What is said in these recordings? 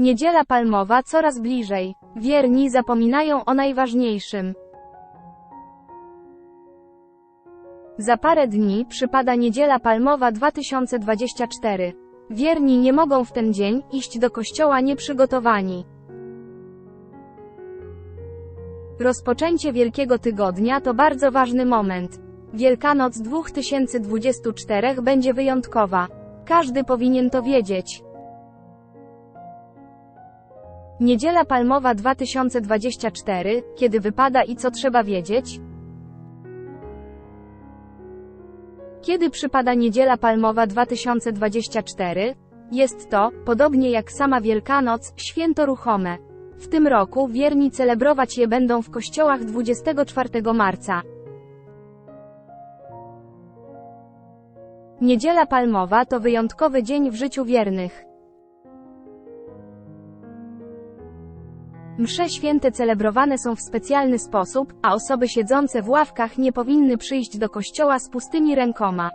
Niedziela palmowa coraz bliżej. Wierni zapominają o najważniejszym. Za parę dni przypada Niedziela Palmowa 2024. Wierni nie mogą w ten dzień iść do kościoła nieprzygotowani. Rozpoczęcie Wielkiego Tygodnia to bardzo ważny moment. Wielkanoc 2024 będzie wyjątkowa. Każdy powinien to wiedzieć. Niedziela Palmowa 2024, kiedy wypada i co trzeba wiedzieć? Kiedy przypada Niedziela Palmowa 2024? Jest to, podobnie jak sama Wielkanoc, święto ruchome. W tym roku wierni celebrować je będą w kościołach 24 marca. Niedziela Palmowa to wyjątkowy dzień w życiu wiernych. Msze święte celebrowane są w specjalny sposób, a osoby siedzące w ławkach nie powinny przyjść do kościoła z pustymi rękoma.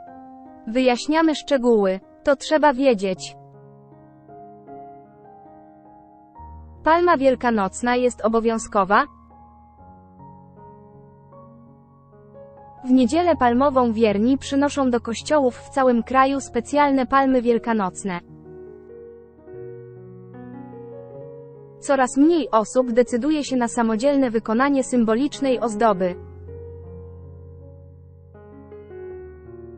Wyjaśniamy szczegóły. To trzeba wiedzieć. Palma wielkanocna jest obowiązkowa. W niedzielę palmową wierni przynoszą do kościołów w całym kraju specjalne palmy wielkanocne. Coraz mniej osób decyduje się na samodzielne wykonanie symbolicznej ozdoby.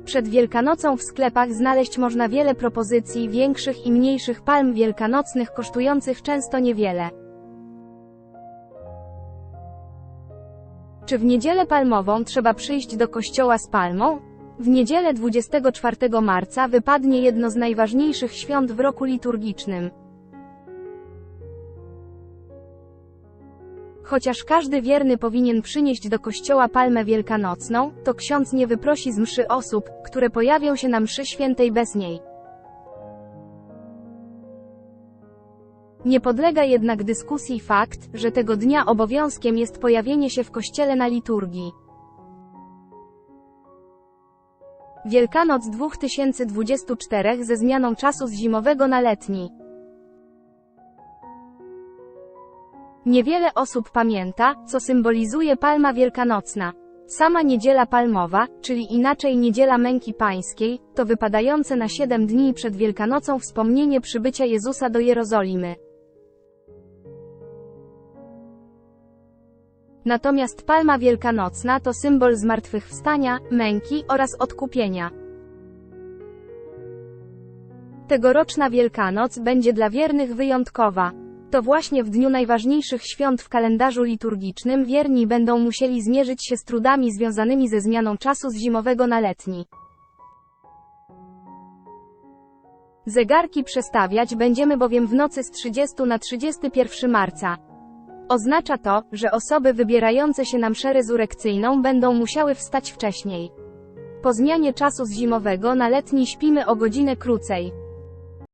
Przed Wielkanocą w sklepach znaleźć można wiele propozycji większych i mniejszych palm wielkanocnych kosztujących często niewiele. Czy w niedzielę palmową trzeba przyjść do kościoła z palmą? W niedzielę 24 marca wypadnie jedno z najważniejszych świąt w roku liturgicznym. Chociaż każdy wierny powinien przynieść do kościoła palmę wielkanocną, to ksiądz nie wyprosi z mszy osób, które pojawią się na mszy świętej bez niej. Nie podlega jednak dyskusji fakt, że tego dnia obowiązkiem jest pojawienie się w kościele na liturgii. Wielkanoc 2024 ze zmianą czasu z zimowego na letni. Niewiele osób pamięta, co symbolizuje palma wielkanocna. Sama niedziela palmowa, czyli inaczej niedziela męki pańskiej, to wypadające na siedem dni przed Wielkanocą wspomnienie przybycia Jezusa do Jerozolimy. Natomiast palma wielkanocna to symbol zmartwychwstania, męki oraz odkupienia. Tegoroczna Wielkanoc będzie dla wiernych wyjątkowa. To właśnie w dniu najważniejszych świąt w kalendarzu liturgicznym wierni będą musieli zmierzyć się z trudami związanymi ze zmianą czasu z zimowego na letni. Zegarki przestawiać będziemy bowiem w nocy z 30 na 31 marca. Oznacza to, że osoby wybierające się na mszę rezurekcyjną będą musiały wstać wcześniej. Po zmianie czasu z zimowego na letni śpimy o godzinę krócej.